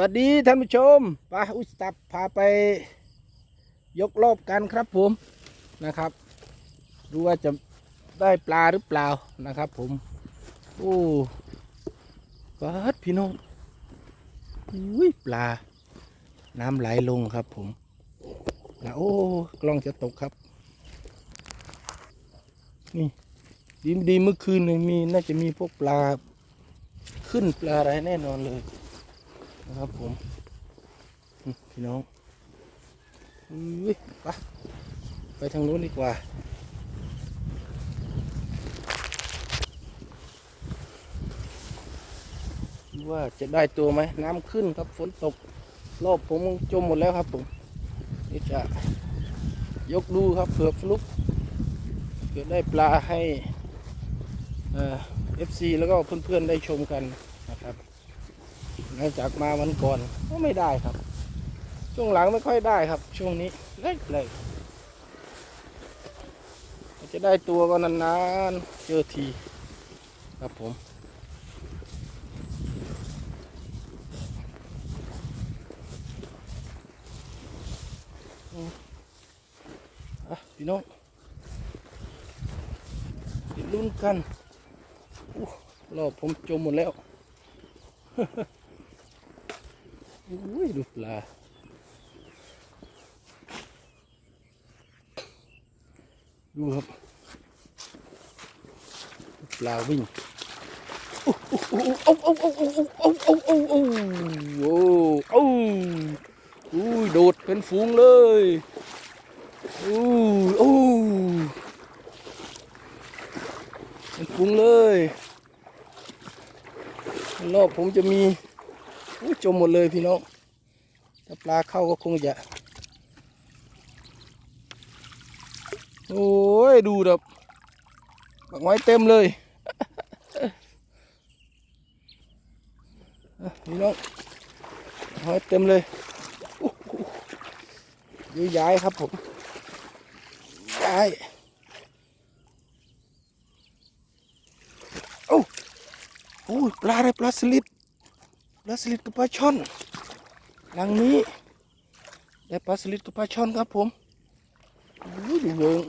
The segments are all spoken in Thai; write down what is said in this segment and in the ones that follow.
วัสดีท่านผู้ชมไปอุยตับพาไปยกรอบกันครับผมนะครับ ดูว่าจะได้ปลาหรือเปล่านะครับผม โอ้ปัดพี่น้องอุ้ยปลา น้ำไหลลงครับผมนะโอ้กล้องจะตกครับ นี่ดีดีเมื่อคืนมีน่าจะมีพวกปลา ขึ้นปลาอะไรแน่นอนเลย นะครับผมพี่น้องอุ้ยไปไปทางนู้นดีกว่าว่าจะได้ตัวไหมน้ำขึ้นครับฝนตกรอบผมจมหมดแล้วครับผมนี่จะยกดูครับเผื่อฟลุกเผื่อได้ปลาให้เอฟซีแล้วก็เพื่อนๆได้ชมกัน หลังจากมาวันก่อนก็ไม่ได้ครับ ช่วงหลังไม่ค่อยได้ครับ ช่วงนี้เล็กเลยจะได้ตัวก็นานๆเจอทีครับผมอืมอะพี่น้องลุ้นกันอู้รอบผมจมหมดแล้ว อุ้ยดูปลาดูครับ ปลาวิ่งโอ้โอ้โอ้โอ้โอ้โอ้โอ้โอ้โอ้โอ้โอ้โอ้โอ้อุ้ยโดดเป็นฝูงเลยอู้โอ้เป็นฝูงเลยรอบผมจะมีอู้ จมหมดเลยพี่น้องถ้าปลาเข้าก็คงจะ โอ้ย ดูแบบบักไม้เต็มเลยพี่น้องบักไม้เต็มเลยย้ายครับผมย้ายโอ้โอ้ยปลาอะไรปลาสลิด ปลาสลิดกับปลาช่อนหลังนี้ได้ปลาสลิดกับปลาช่อนครับผมอู้ดูเบิง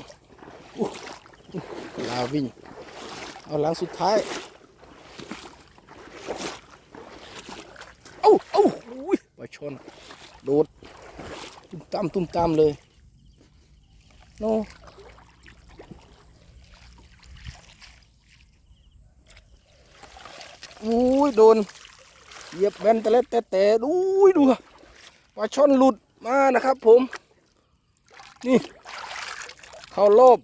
ลาวิ่งเอาหลังสุดท้ายเอ้าเอ้าอุ้ยปลาช่อนโดดตุ้มตามตุ้มตามเลยโนอุ้ยโดน เหยียบแบนแต่เล็ดแต่แต่ดูยดูปลาช่อนหลุดมานะครับ ผม นี่เข้ารอบ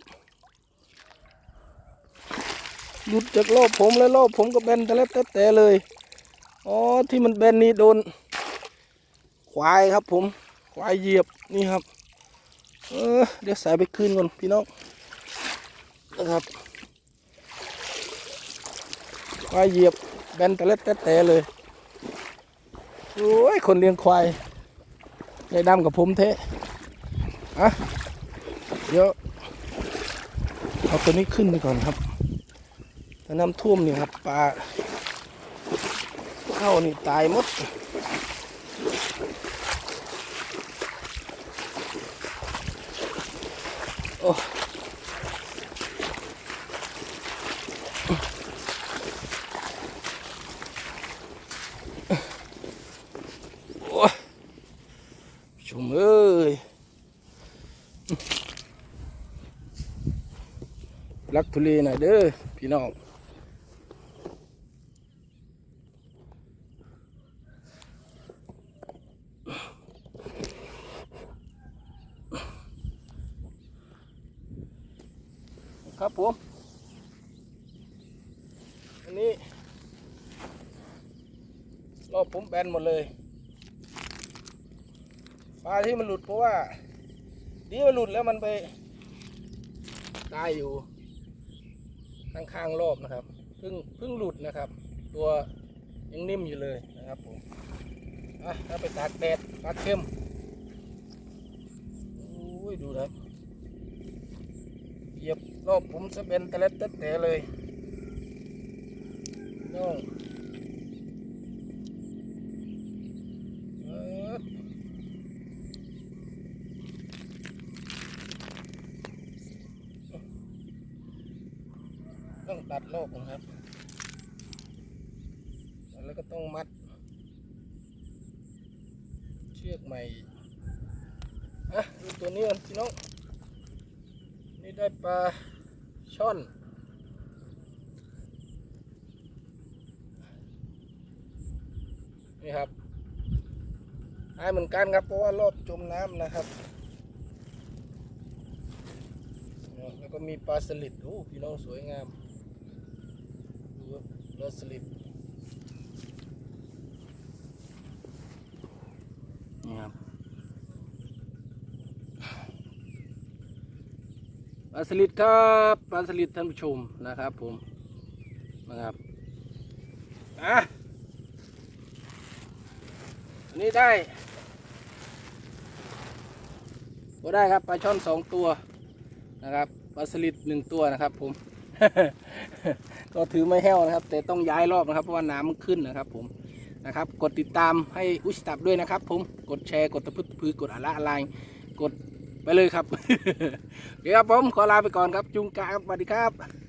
หลุดจากรอบผมแล้วรอบผมก็แบนแต่เล็ดแต่แต่เลยอ๋อที่มันแบนนี่โดน ควายครับผม ควายเหยียบนี่ครับ เออเดี๋ยวใส่ไปคืนก่อนพี่น้องนะครับควายเหยียบแบนแต่เล็ดแต่แต่เลย โอ้ย คนเลี้ยงควายใจดำกับผมเทะอะเดี๋ยวเอาตัวนี้ขึ้นไปก่อนครับถ้าน้ำท่วมนี่ครับปลาเข้านี่ตายหมดโอ้ ชมเอ้ยรักทุเลหน่อยเด้อพี่น้องครับผมอันนี้รอบผมแบนหมดเลย ปลาที่มันหลุดเพราะว่าดีมันหลุดแล้วมันไปตายอยู่ข้างๆรอบนะครับเพิ่งเพิ่งหลุดนะครับ ตัวยังนิ่มอยู่เลยนะครับผมอะถ้าไปตากแดดปลาเข้มโอ้ยดูนะเหยียบรอบผมจะเป็นตะเล็ดตะแต่เลยน้อง ต้องตัดโลกนะครับ แล้วก็ต้องมัด เชือกใหม่อะดูตัวนี้กันพี่น้อง นี่ได้ปลาช่อนนี่ครับหายเหมือนกันครับเพราะว่ารอบจมน้ำนะครับ แล้วก็มีปลาสลิดโอ้พี่น้องสวยงาม รับปลาสลิดนี่ครับปลาสลิดครับปลาสลิดท่านผู้ชมนะครับผมนะครับอะอันนี้ได้ก็ได้ครับปลาช่อนสองตัวนะครับปลาสลิดหนึ่งตัวนะครับผม ก็ถือไม่แห้วนะครับ แต่ต้องย้ายรอบนะครับเพราะว่าน้ำมันขึ้นนะครับ ผมนะครับ กดติดตามให้อุชตับด้วยนะครับ ผมกดแชร์กดตะพึดพือกดอะละอะไรกดไปเลยครับโอเคครับผมขอลาไปก่อนครับ จุงกาครับสวัสดีครับ